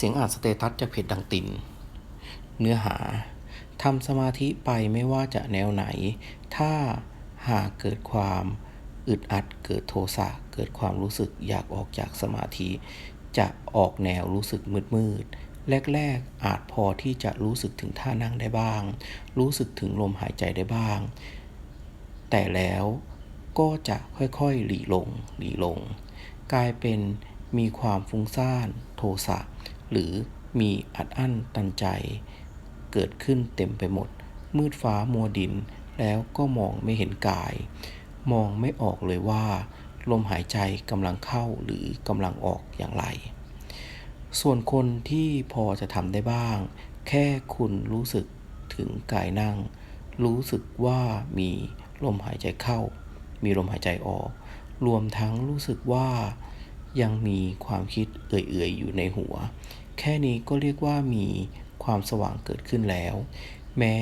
สียงอ่านสเตตัสจากเพจดังติน เนื้อหาทำสมาธิไปไม่ว่าจะแนวไหน ถ้าหากเกิดความอึดอัดเกิดโทสะเกิดความรู้สึกอยากออกจากสมาธิ จะออกแนวรู้สึกมืดมืดๆแรกๆ อาจพอที่จะรู้สึกถึงท่านั่งได้บ้าง รู้สึกถึงลมหายใจได้บ้าง แต่แล้วก็จะค่อยๆ หลีลง หลีลง กลายเป็นมีความฟุ้งซ่าน โทสะ หรือมีอัดอั้นตันใจ เกิดขึ้นเต็มไปหมด มืดฟ้ามัวดิน แล้วก็มองไม่เห็นกาย มองไม่ออกเลยว่า ลมหายใจกำลังเข้าหรือกำลังออกอย่างไร ส่วนคนที่พอจะทำได้บ้าง แค่คุณรู้สึกถึงกายนั่ง รู้สึกว่ามีลมหายใจเข้า มีลมหายใจออก รวมทั้งรู้สึกว่า ยังมีความคิดเอื่อยๆอยู่ในหัว แค่นี้ก็เรียกว่ามีความสว่างเกิดขึ้นแล้ว แม้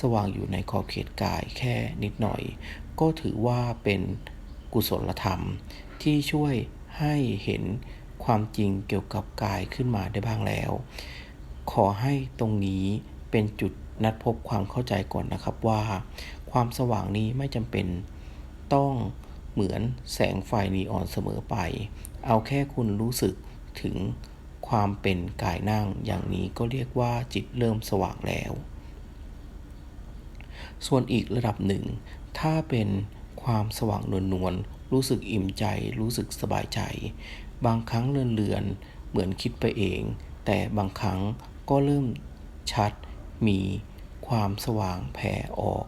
สว่างอยู่ในขอบเขตกายแค่นิดหน่อย ก็ถือว่าเป็นกุศลธรรม ที่ช่วยให้เห็นความจริงเกี่ยวกับกายขึ้นมาได้บ้างแล้ว ขอให้ตรงนี้เป็นจุดนัดพบความเข้าใจก่อนนะครับว่า ความสว่างนี้ไม่จำเป็นต้อง เหมือนแสงไฟนีออนเสมอไป เอาแค่คุณรู้สึกถึงความเป็นกายนั่งอย่างนี้ก็เรียกว่าจิตเริ่มสว่างแล้ว ส่วนอีกระดับหนึ่ง ถ้าเป็นความสว่างนวลๆรู้สึกอิ่มใจ รู้สึกสบายใจ บางครั้งเลือนๆเหมือนคิดไปเอง แต่บางครั้งก็เริ่มชัดมีความสว่างแผ่ออก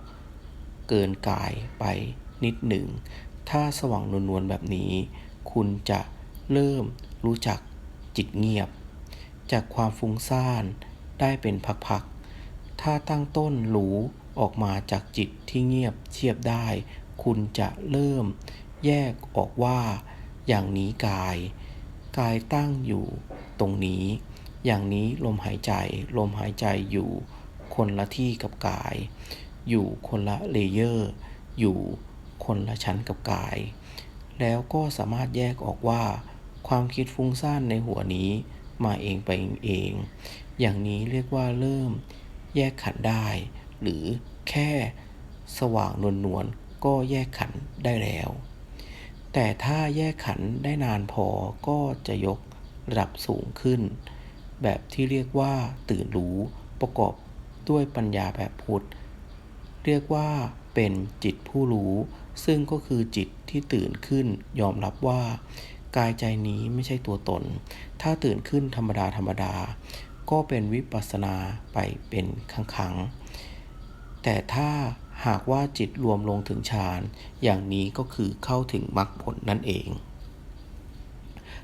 เกินกายไปนิดหนึ่ง ถ้าสว่างนวลๆแบบนี้ คุณจะเริ่มรู้จักจิตเงียบ จากความฟุ้งซ่านได้เป็นพักๆ ถ้าตั้งต้นรู้ออกมาจากจิตที่เงียบเชียบได้ คุณจะเริ่มแยกออกว่า อย่างนี้กาย กายตั้งอยู่ตรงนี้ อย่างนี้ลมหายใจ ลมหายใจอยู่คนละที่กับกาย อยู่คนละเลเยอร์ อยู่ คนละชั้นกับกาย แล้วก็สามารถแยกออกว่า ความคิดฟุ้งซ่านในหัวนี้มาเองไปเอง อย่างนี้เรียกว่าเริ่มแยกขันได้ หรือแค่สว่างนวลๆก็แยกขันได้แล้ว แต่ถ้าแยกขันได้นานพอก็จะยกระดับสูงขึ้น แบบที่เรียกว่าตื่นรู้ประกอบด้วยปัญญาแบบพุทธ เรียกว่าเป็นจิตผู้รู้ ซึ่งก็คือจิตที่ตื่นขึ้นยอมรับว่า กายใจนี้ไม่ใช่ตัวตน ถ้าตื่นขึ้นธรรมดาธรรมดา ก็เป็นวิปัสสนาไปเป็นครั้งๆแต่ถ้าหากว่าจิตรวมลงถึงฌานอย่างนี้ก็คือเข้าถึงมรรคผลนั่นเอง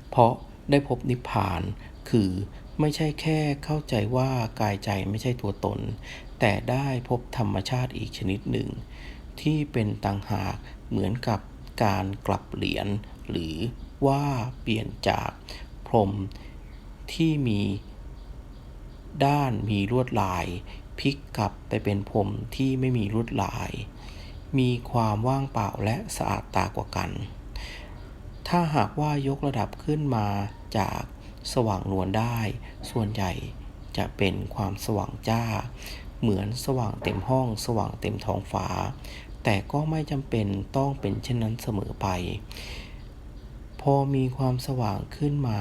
เพราะได้พบนิพพานคือไม่ใช่แค่เข้าใจว่ากายใจไม่ใช่ตัวตน แต่ได้พบธรรมชาติอีกชนิดหนึ่ง ที่เป็นต่างหากเหมือนกับการกลับเหรียญหรือว่าเปลี่ยนจากพรมที่มีด้านมีลวดลายพลิกกลับไปเป็นพรมที่ไม่มีลวดลาย มีความว่างเปล่าและสะอาดตากว่ากัน ถ้าหากว่ายกระดับขึ้นมาจากสว่างนวลได้ ส่วนใหญ่จะเป็นความสว่างจ้า เหมือนสว่างเต็มห้อง สว่างเต็มท้องฟ้า แต่ก็ไม่จำเป็นต้องเป็นเช่นนั้นเสมอไป พอมีความสว่างขึ้นมา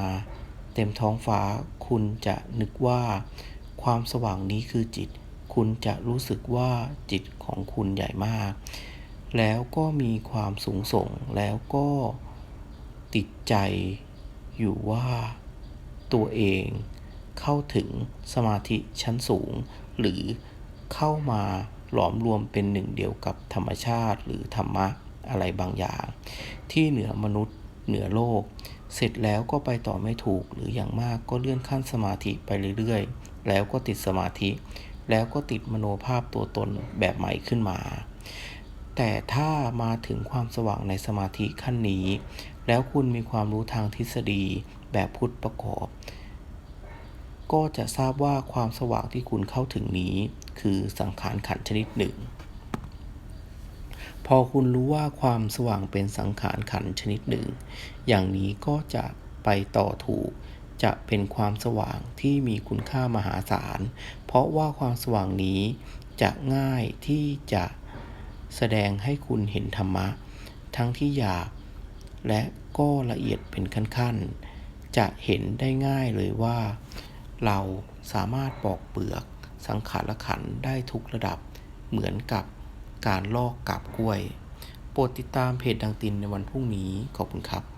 เต็มท้องฟ้าคุณจะนึกว่า ความสว่างนี้คือจิต คุณจะรู้สึกว่าจิตของคุณใหญ่มาก แล้วก็มีความสูงส่งแล้วก็ติดใจอยู่ว่าตัวเองเข้าถึงสมาธิชั้นสูงหรือ เข้ามาหลอมรวมเป็นหนึ่งเดียวกับธรรมชาติหรือธรรมะอะไรบางอย่าง ที่เหนือมนุษย์เหนือโลก เสร็จแล้วก็ไปต่อไม่ถูกหรืออย่างมากก็เลื่อนขั้นสมาธิไปเรื่อยๆ แล้วก็ติดสมาธิ แล้วก็ติดมโนภาพตัวตนแบบใหม่ขึ้นมา แต่ถ้ามาถึงความสว่างในสมาธิขั้นนี้ แล้วคุณมีความรู้ทางทฤษฎีแบบพุทธประกอบ ก็จะทราบว่าความสว่างที่คุณเข้าถึงนี้ คือสังขารขันชนิดหนึ่ง พอคุณรู้ว่าความสว่างเป็นสังขารขันชนิดหนึ่ง อย่างนี้ก็จะไปต่อถูกจะเป็นความสว่างที่มีคุณค่ามหาศาล เพราะว่าความสว่างนี้จะง่ายที่จะแสดงให้คุณเห็นธรรมะ ทั้งที่หยาบและก็ละเอียดเป็นขั้นๆ จะเห็นได้ง่ายเลยว่า เราสามารถปอกเปลือกสังขารขันได้ทุกระดับเหมือนกับการลอกกาบกล้วย โปรดติดตามเพจดังตินในวันพรุ่งนี้ ขอบคุณครับ